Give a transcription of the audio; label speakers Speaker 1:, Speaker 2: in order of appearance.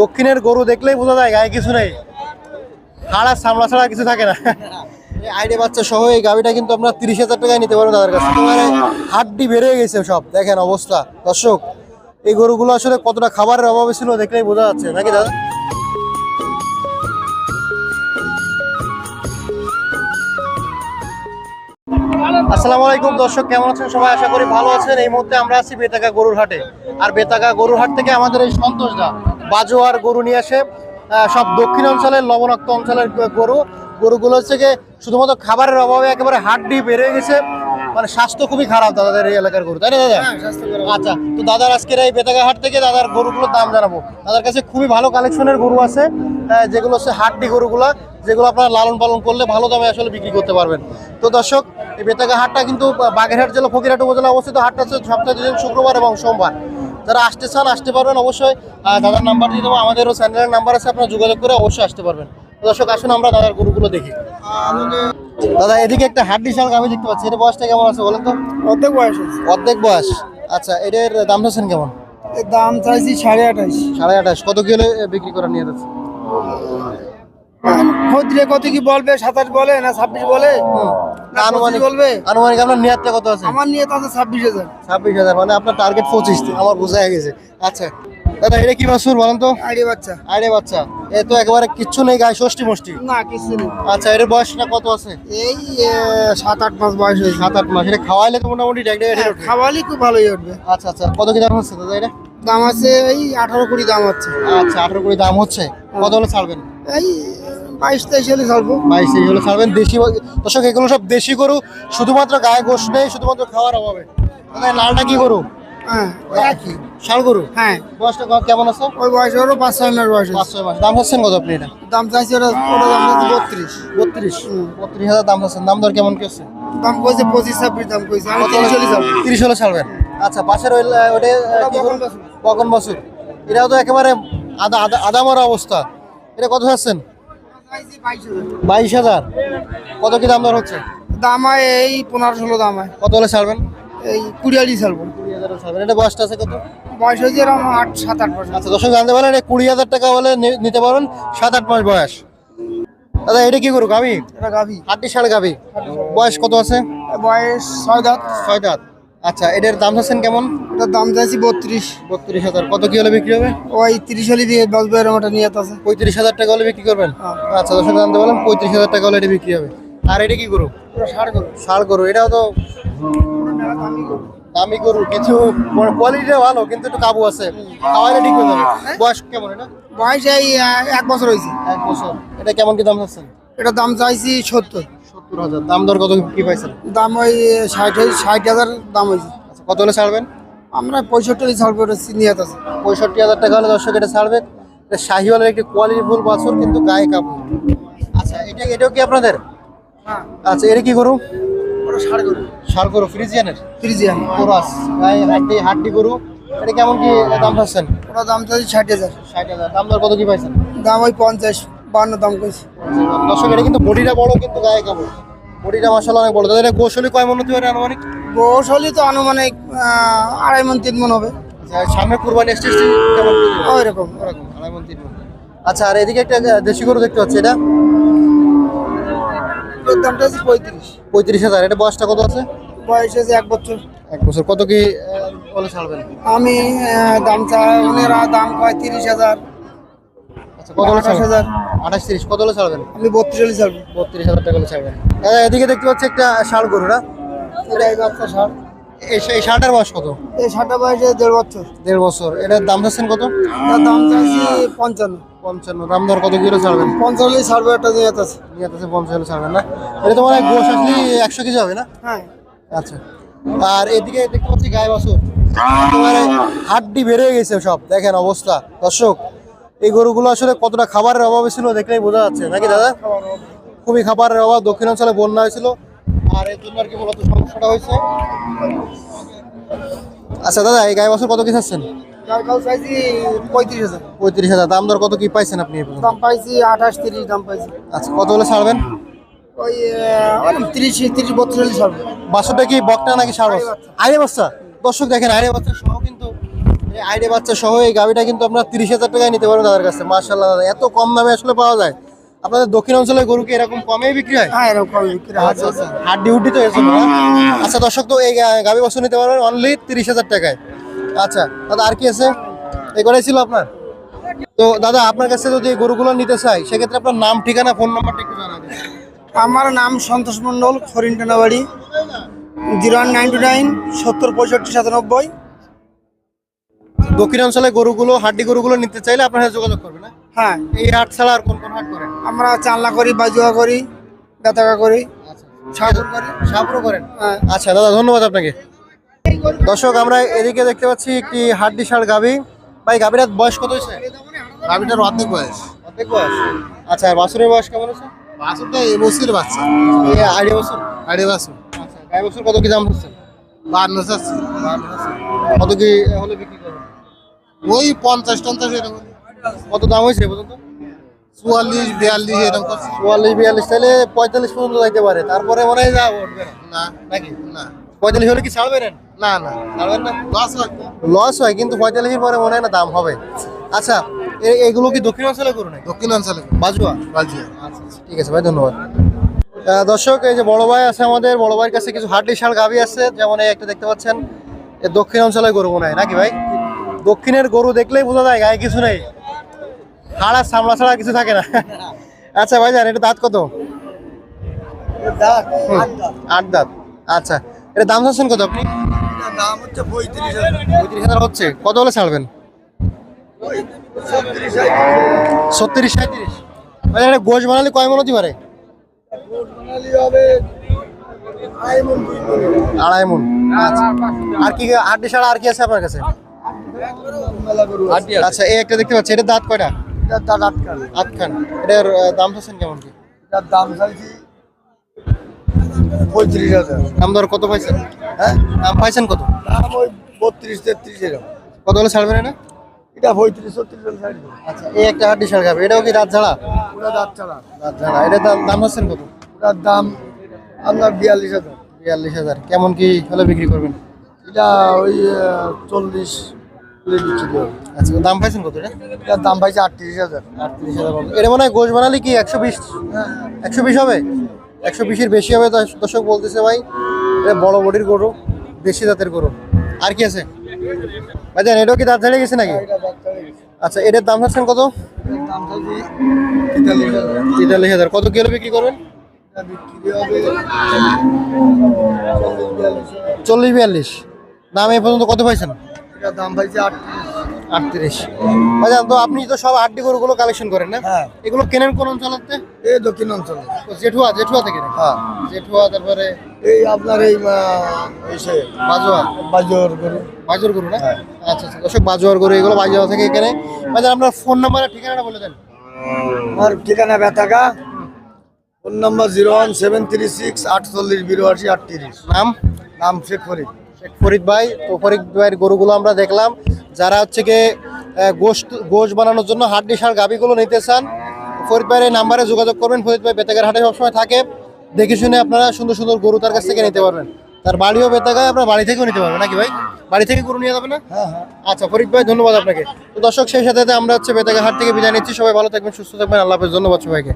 Speaker 1: দক্ষিণের গরু দেখলেই বোঝা যায় গায়ে কিছু নেই। হাড় আর সামলা ছাড়া কিছু থাকে না। আইডে বাচ্চা সহ এই গাবিটা কিন্তু আপনার তিরিশ হাজার টাকায় নিতে পারবেন তাদের কাছে। তোমার হাড্ডি বেড়ে গেছে সব। দেখেন অবস্থা। দর্শক, এই গরুগুলো আসলে কতটা খাবারের অভাবে ছিল দেখলেই বোঝা যাচ্ছে, নাকি দাদা? আসসালামু আলাইকুম দর্শক, কেমন আছেন? সবাই আশা করি ভালো আছেন। এই মুহূর্তে আমরা আছি বেতাকা গরুর হাটে। আর বেতাকা গরুর হাট থেকে আমাদের এই সন্তোষদা বাজোয়ার গরু নিয়ে আসে। সব দক্ষিণ অঞ্চলের লবণাক্ত অঞ্চলের গরু। গরুগুলো হচ্ছে গিয়ে শুধুমাত্র খাবারের অভাবে একেবারে হাড্ডি বেড়ে গেছে। মানে স্বাস্থ্য খুবই খারাপ দাদাদের এই এলাকার গরু তাই না দাদা? আচ্ছা তো দাদার আজকের এই বেতাগা হাট থেকে দাদার গরুগুলোর দাম জানাব। দাদার কাছে খুবই ভালো কালেকশনের গরু আছে যেগুলো হচ্ছে হাড্ডি গরুগুলা যেগুলো আপনারা লালন পালন করলে ভালো দামে আসলে বিক্রি করতে পারবেন। তো দর্শক এই বেতাগা হাটটা কিন্তু বাগেরহাট জেলা ফকিরহাট উপজেলা অবস্থিত। হাটটা হচ্ছে সপ্তাহে দুদিন শুক্রবার এবং সোমবার। যারা আসতে চান আসতে পারবেন। অবশ্যই দাদার নাম্বার দিয়ে দেবো। আমাদেরও চ্যানেলের নাম্বার আছে আপনারা যোগাযোগ করে অবশ্যই আসতে পারবেন। দর্শক আসুন আমরা দাদার গরুগুলো দেখি। দাদা এদিকে একটা হাড্ডি শাল আমি দেখতে পাচ্ছি। এটা বয়সটা কেমন আছে বলেন তো?
Speaker 2: অর্ধেক বয়স
Speaker 1: অর্ধেক বয়স। আচ্ছা এটার দাম চাচ্ছেন কেমন?
Speaker 2: এর দাম চাইছি সাড়ে আঠাশ।
Speaker 1: সাড়ে আঠাশ। কত কিলো বিক্রি করা নিয়ে যাচ্ছে?
Speaker 2: খদ্রে কত কি বলবে? সাতাশ বলে না ছাব্বিশ বলে?
Speaker 1: আনুমানিক
Speaker 2: বলবে?
Speaker 1: আনুমানিক আপনার নিয়াতটা কত আছে?
Speaker 2: আমার নিয়ে তো আছে ছাব্বিশ হাজার।
Speaker 1: ছাব্বিশ হাজার মানে আপনার টার্গেট পঁচিশ আমার বোঝা গেছে। আচ্ছা। দাদা এটা কি বাছুর বলেন তো?
Speaker 2: আইডি বাচ্চা।
Speaker 1: আরে বাচ্চা। এ তো একেবারে কিচ্ছু নেই গায়ে ষষ্ঠী মুষ্টি।
Speaker 2: না কিছু নেই।
Speaker 1: আচ্ছা এর বয়সটা কত আছে?
Speaker 2: এই সাত আট মাস বয়স হয়েছে।
Speaker 1: সাত আট মাস। এটা খাওয়াইলে তো মোটামুটি ডেকে
Speaker 2: হ্যাঁ, খাওয়ালি খুব ভালোই উঠবে।
Speaker 1: আচ্ছা আচ্ছা। কত কি দাম হচ্ছে দাদা এটা?
Speaker 2: দাম আছে এই আঠারো কুড়ি দাম হচ্ছে।
Speaker 1: আচ্ছা আঠারো কোটি দাম হচ্ছে। কত হলে ছাড়বেন?
Speaker 2: এই বাইশ তেইশ হলে চলবো
Speaker 1: বাইশ এই হলো ছাড়বেন দেশি দর্শক এগুলো সব দেশি গরু শুধুমাত্র গায়ে গোশ নেই শুধুমাত্র খাওয়ার অভাবে। দাদা, লালটা কি গরু?
Speaker 2: হ্যাঁ একই।
Speaker 1: গরু?
Speaker 2: হ্যাঁ।
Speaker 1: বয়সটা কেমন আছে?
Speaker 2: ওই বয়স ওরও পাঁচ ছয় মাস বয়স
Speaker 1: পাঁচ ছয় মাস। দাম কত আপনি এটা?
Speaker 2: দাম চাইছি ওরা ওটা দাম চাইছি বত্রিশ।
Speaker 1: বত্রিশ? বত্রিশ হাজার দাম দাম দর কেমন কি
Speaker 2: দাম কইছে পঁচিশ ছাব্বিশ দাম কইছে। আমি তিরিশ হলে যাব
Speaker 1: তিরিশ হলে ছাড়বেন। আচ্ছা পাশের ওই ওটা
Speaker 2: বকন? বাছুর।
Speaker 1: এটাও তো একেবারে আদা আদা আদামরা অবস্থা। এটা কত
Speaker 2: চাইছি বাইশ হাজার।
Speaker 1: কত কি দাম দর হচ্ছে?
Speaker 2: দাম হয় এই পনেরো ষোলো দাম হয়।
Speaker 1: কত হলে ছাড়বেন?
Speaker 2: এই কুড়ি আলি ছাড়বো।
Speaker 1: কুড়ি হাজারে ছাড়বেন। এটা বয়সটা আছে কত?
Speaker 2: বয়স হয়েছে এরকম আট সাত আট বছর।
Speaker 1: আচ্ছা দর্শক জানতে পারেন কুড়ি হাজার টাকা হলে নিতে পারবেন সাত আট মাস বয়স। দাদা এটা কি করু গাবি
Speaker 2: এটা গাভি।
Speaker 1: হাড্ডি সাড়ে গাবি বয়স কত আছে?
Speaker 2: বয়স ছয় দাঁত।
Speaker 1: ছয় দাঁত। আচ্ছা এটার দাম চাচ্ছেন কেমন?
Speaker 2: এটার দাম চাইছি বত্রিশ।
Speaker 1: বত্রিশ হাজার। কত কি হলে বিক্রি হবে?
Speaker 2: ওই তিরিশ হলে দিয়ে দশ এরকম একটা নিয়ে আছে।
Speaker 1: পঁয়ত্রিশ হাজার টাকা হলে বিক্রি করবেন?
Speaker 2: হ্যাঁ।
Speaker 1: আচ্ছা দর্শক জানতে পারলাম পঁয়ত্রিশ হাজার টাকা হলে এটা বিক্রি হবে। আর এটা কি করু
Speaker 2: ষাট করো
Speaker 1: এটাও তো দামি গরু। কিছু কোয়ালিটিটা ভালো কিন্তু একটু কাবু আছে। খাওয়াইলে ঠিক হয়ে যাবে। বয়স কেমন এটা?
Speaker 2: বয়স এই এক বছর হয়েছে।
Speaker 1: এক বছর। এটা কেমন কি দাম চাচ্ছেন?
Speaker 2: এটার দাম চাইছি সত্তর।
Speaker 1: সত্তর হাজার। দাম দর কত কি পাইছেন?
Speaker 2: দাম ওই ষাট ষাট হাজার দাম হয়েছে
Speaker 1: আচ্ছা কত হলে ছাড়বেন?
Speaker 2: আমরা পঁয়ষট্টি হলে ছাড়বো ওটা আছে।
Speaker 1: পঁয়ষট্টি হাজার টাকা হলে দর্শক এটা ছাড়বে। শাহিওয়ালের একটি কোয়ালিটি ফুল বাছুর কিন্তু গায়ে কাপড়। আচ্ছা এটা এটাও কি আপনাদের?
Speaker 2: হ্যাঁ।
Speaker 1: আচ্ছা এটা কি গরু? ষাড় গরু। ফ্রিজিয়ানের?
Speaker 2: ফ্রিজিয়ান।
Speaker 1: কোরাস গায়ে হাড্ডি হাড্ডি গরু। এটা কেমন কি দাম পাচ্ছেন?
Speaker 2: ওটা দাম চাইছি ষাট হাজার।
Speaker 1: ষাট হাজার। দাম দর কত কি পাইছেন?
Speaker 2: দাম ওই পঞ্চাশ। বান্ন দাম কইছি।
Speaker 1: দর্শক এটা কিন্তু বডিটা বড় কিন্তু গায়ে কেমন? বডিটা মাসাল অনেক বড়। তাদের গোসলি কয় মন হতে পারে আনুমানিক?
Speaker 2: গোস হলে তো আনুমানিক আড়াই মন তিন মন হবে।
Speaker 1: আচ্ছা সামনে কুরবানি এসছে কেমন?
Speaker 2: ওই রকম
Speaker 1: আড়াই মন তিন মন। আচ্ছা আর এদিকে একটা দেশি গরু দেখতে পাচ্ছি এটা?
Speaker 2: দামটা হচ্ছে পঁয়ত্রিশ।
Speaker 1: পঁয়ত্রিশ হাজার। এটা বয়সটা কত আছে?
Speaker 2: বয়স হয়েছে এক বছর।
Speaker 1: এক বছর। কত কি বলে ছাড়বেন?
Speaker 2: আমি দাম চা ওনারা দাম কয় তিরিশ হাজার।
Speaker 1: কত হলে
Speaker 2: আঠাশ হাজার।
Speaker 1: আঠাশ তিরিশ কত হলে ছাড়বেন?
Speaker 2: আমি বত্রিশ হলে ছাড়বো।
Speaker 1: বত্রিশ হাজার টাকা হলে ছাড়বেন। দাদা এদিকে দেখতে পাচ্ছি একটা ষাড় গরু না?
Speaker 2: এটা এই বাচ্চা ষাট
Speaker 1: এই এই ষাঁড়টার বয়স কত?
Speaker 2: এই বয়সে দেড় বছর।
Speaker 1: দেড় বছর। এটার দাম চাচ্ছেন কত?
Speaker 2: তার দাম চাইছি পঞ্চান্ন।
Speaker 1: পঞ্চান্ন। দাম দর কত কিলো ছাড়বেন?
Speaker 2: পঞ্চান্ন ছাড়বো একটা আছে।
Speaker 1: আছে ছাড়বেন না? এটা তোমার আসলে একশো কেজি হবে না?
Speaker 2: হ্যাঁ।
Speaker 1: আচ্ছা। আর এদিকে দেখতে পাচ্ছি গায়ে বাছুর তোমার হাড্ডি বেড়ে গেছে সব। দেখেন অবস্থা। দর্শক এই গরুগুলো আসলে কতটা খাবারের অভাবে ছিল দেখলেই বোঝা যাচ্ছে। নাকি দাদা? খুবই খাবারের অভাব। দক্ষিণাঞ্চলে বন্যা হয়েছিল। আর এর জন্য আর কি মূলত সমস্যাটা হয়েছে। আচ্ছা দাদা এই গায়ে বাছুর কত কি চাচ্ছেন?
Speaker 2: পঁয়ত্রিশ হাজার।
Speaker 1: পঁয়ত্রিশ হাজার। দাম দর কত কি পাইছেন আপনি
Speaker 2: দাম পাইছি আঠাশ তিরিশ দাম পাইছি।
Speaker 1: আচ্ছা কত হলে ছাড়বেন?
Speaker 2: ওই তিরিশ তিরিশ বত্রিশ
Speaker 1: কি বকটা নাকি ষাড় বাচ্চা? আরে বাচ্চা? দর্শক দেখেন আরে বাচ্চা সহ কিন্তু আইডে বাচ্চা সহ এই গাভিটা কিন্তু আপনারা তিরিশ হাজার টাকায় নিতে পারবেন তাদের কাছে। মার্শাল্লাহ দাদা এত কম দামে আসলে পাওয়া যায়। আপনাদের দক্ষিণ অঞ্চলের গরু কি এরকম কমেই বিক্রি হয়?
Speaker 2: হ্যাঁ এরকম বিক্রি হয়।
Speaker 1: আচ্ছা আচ্ছা। হাট ডিউটি তো এসে আচ্ছা দর্শক তো এই গা- গাভি বস্তু নিতে পারবেন অনলি তিরিশ হাজার টাকায়। আচ্ছা দাদা আর কি আছে? এই কটাই ছিল আপনার? তো দাদা আপনার কাছে যদি গরুগুলো নিতে চাই সেক্ষেত্রে আপনার নাম ঠিকানা ফোন নাম্বারটা একটু জানা
Speaker 2: আমার নাম সন্তোষ মণ্ডল খরিনটানা বাড়ি zero one nine two nine সত্তর পঁয়ষট্টি সাতানব্বই
Speaker 1: দক্ষিণ অঞ্চলে গরুগুলো হাড্ডি গরুগুলো নিতে চাইলে আপনার সাথে যোগাযোগ করবেন না?
Speaker 2: হ্যাঁ।
Speaker 1: এই হাট ছাড়া আর কোন কোন হাট করেন?
Speaker 2: আমরা চালনা করি বাজুয়া করি বেতাকা করি
Speaker 1: আচ্ছা।
Speaker 2: সাগর করি।
Speaker 1: সাপুরও করেন?
Speaker 2: হ্যাঁ।
Speaker 1: আচ্ছা দাদা ধন্যবাদ আপনাকে। দর্শক আমরা এদিকে দেখতে পাচ্ছি একটি হাড্ডি ষাড় গাভি। ভাই গাভিটার বয়স কত হয়েছে?
Speaker 3: গাভিটার অর্ধেক বয়স।
Speaker 1: অর্ধেক বয়স। আচ্ছা আর বাছুরের বয়স কেমন আছে
Speaker 3: বাছুরটা এবছর বাচ্চা।
Speaker 1: এই আড়াই বছর?
Speaker 3: আড়াই বাছুর।
Speaker 1: আচ্ছা গাই বছর কত কি দাম হচ্ছে
Speaker 3: বান্ন
Speaker 1: কত কি হলে বিক্রি
Speaker 3: ওই পঞ্চাশ টঞ্চাশ এরকম।
Speaker 1: কত দাম হয়েছে পর্যন্ত?
Speaker 3: চুয়াল্লিশ বিয়াল্লিশ এরকম
Speaker 1: চুয়াল্লিশ বিয়াল্লিশ তাহলে পঁয়তাল্লিশ পর্যন্ত যাইতে পারে। তারপরে মনে হয় যা উঠবে না নাকি?
Speaker 3: না।
Speaker 1: পঁয়তাল্লিশ হলে কি ছাড়বেন
Speaker 3: না না
Speaker 1: ছাড়বেন না।
Speaker 3: লস হয়
Speaker 1: লস হয় কিন্তু পঁয়তাল্লিশের পরে মনে হয় না দাম হবে। আচ্ছা এগুলো কি দক্ষিণ অঞ্চলে করুন
Speaker 3: দক্ষিণ অঞ্চলে
Speaker 1: বাজুয়া?
Speaker 3: বাজিয়া।
Speaker 1: আচ্ছা আচ্ছা, ঠিক আছে ভাই ধন্যবাদ। দর্শক এই যে বড় ভাই আছে আমাদের বড় ভাইয়ের কাছে কিছু হাড্ডি শাল গাভি আছে। যেমন এই একটা দেখতে পাচ্ছেন। এ দক্ষিণ অঞ্চলে গরু মনে হয় নাকি ভাই? দক্ষিণের গরু দেখলেই বোঝা যায় গায়ে কিছু নেই। হাড় আর সামলা ছাড়া কিছু থাকে না। আচ্ছা ভাই জান এটা দাঁত কত? আট দাঁত। আচ্ছা এটা দাম চাচ্ছেন কত আপনি?
Speaker 2: দাম হচ্ছে পঁয়ত্রিশ হাজার।
Speaker 1: হচ্ছে। কত হলে ছাড়বেন? ছত্রিশ সাঁত্রিশ ভাই এটা গোশ বানালে কয় মন হতে পারে?
Speaker 2: আড়াই
Speaker 1: মন আচ্ছা। আর কি হাড্ডি ছাড়া আর কি আছে আপনার কাছে। আচ্ছা এই একটা দেখতে পাচ্ছি এটা দাঁত কয়টা?
Speaker 2: এটার দাম আটকাল
Speaker 1: আটখান। এটার দাম চাচ্ছেন কেমন কি?
Speaker 2: এটার দাম চাইছি পঁয়ত্রিশ হাজার।
Speaker 1: দাম দর কত পাইছেন?
Speaker 2: হ্যাঁ?
Speaker 1: দাম পাইছেন কত?
Speaker 2: দাম ওই বত্রিশ তেত্রিশ এরকম।
Speaker 1: কত হলে ছাড়বেন এটা?
Speaker 2: এটা পঁয়ত্রিশ ছত্রিশ।
Speaker 1: আচ্ছা এই একটা হাড্ডি ছাড় খাবে। এটাও কি রাত ঝাড়া?
Speaker 2: ওটা দাঁত ছাড়া
Speaker 1: ঝাড়া। এটার দাম দাম চাচ্ছেন কত?
Speaker 2: ওটার দাম আপনার বিয়াল্লিশ হাজার।
Speaker 1: বিয়াল্লিশ হাজার। কেমন কি হলে বিক্রি করবেন?
Speaker 2: এটা ওই চল্লিশ
Speaker 1: আচ্ছা দাম পাইছেন কত এটা?
Speaker 2: দাম পাইছে আটত্রিশ হাজার।
Speaker 1: আটত্রিশ হাজার এটা মনে হয় গোশ বানালে কি একশো বিশ? একশো বিশ হবে? একশো বিশের বেশি হবে তো দর্শক বলতেছে ভাই। এটা বড় বডির গরু দেশি জাতের গরু। আর কি আছে? ভাই জান এটাও কি দাঁত ঝাড়ে গেছে নাকি। আচ্ছা এটার দাম চাচ্ছেন কত?
Speaker 2: তেতাল্লিশ হাজার।
Speaker 1: কত কিলো বিক্রি করবেন?
Speaker 2: চল্লিশ বিয়াল্লিশ।
Speaker 1: চল্লিশ এ পর্যন্ত কত পাইছেন?
Speaker 2: এটার দাম পাইছে আটত্রিশ
Speaker 1: আটত্রিশ। ভাইজান তো আপনি তো সব আটটি গরুগুলো কালেকশন করেন না?
Speaker 2: হ্যাঁ।
Speaker 1: এগুলো কেনেন কোন অঞ্চলতে
Speaker 2: এই দক্ষিণ অঞ্চলে
Speaker 1: জেঠুয়া জেঠুয়া থেকে
Speaker 2: হ্যাঁ।
Speaker 1: জেঠুয়া তারপরে
Speaker 2: এই আপনার এই
Speaker 1: বাজোয়া।
Speaker 2: বাজর গরু।
Speaker 1: বাজোর গরু না?
Speaker 2: হ্যাঁ।
Speaker 1: আচ্ছা আচ্ছা দর্শক বাজোয়ার গরু এগুলো বাজোয়া থেকে কেনে? ভাইজান আপনার ফোন নাম্বার আর ঠিকানাটা বলে দেন।
Speaker 2: আমার ঠিকানা বেতাকা ফোন নম্বর zero one seven three six আটচল্লিশ বিরাশি আটত্রিশ।
Speaker 1: নাম?
Speaker 2: নাম শেখ ফরিদ।
Speaker 1: ফরিদ ভাই তো ফরিদ ভাইয়ের গরুগুলো আমরা দেখলাম। যারা হচ্ছে গিয়ে গোস্ত গোশ বানানোর জন্য হাড্ডি সার গাবিগুলো নিতে চান ফরিদ ভাইয়ের এই নাম্বারে যোগাযোগ করবেন। ফরিদ ভাই বেতাগের হাটে সবসময় থাকে। দেখে শুনে আপনারা সুন্দর সুন্দর গরু তার কাছ থেকে নিতে পারবেন। তার বাড়িও বেতাগায় আপনার বাড়ি থেকেও নিতে পারবেন। নাকি ভাই? বাড়ি থেকে গরু নিয়ে যাবেন না?
Speaker 2: হ্যাঁ হ্যাঁ।
Speaker 1: আচ্ছা ফরিদ ভাই ধন্যবাদ আপনাকে। তো দর্শক সেই সাথে সাথে আমরা হচ্ছে বেতাগা হাট থেকে বিদায় নিচ্ছি। সবাই ভালো থাকবেন সুস্থ থাকবেন। আল্লাহ হাফেজ ধন্যবাদ সবাইকে।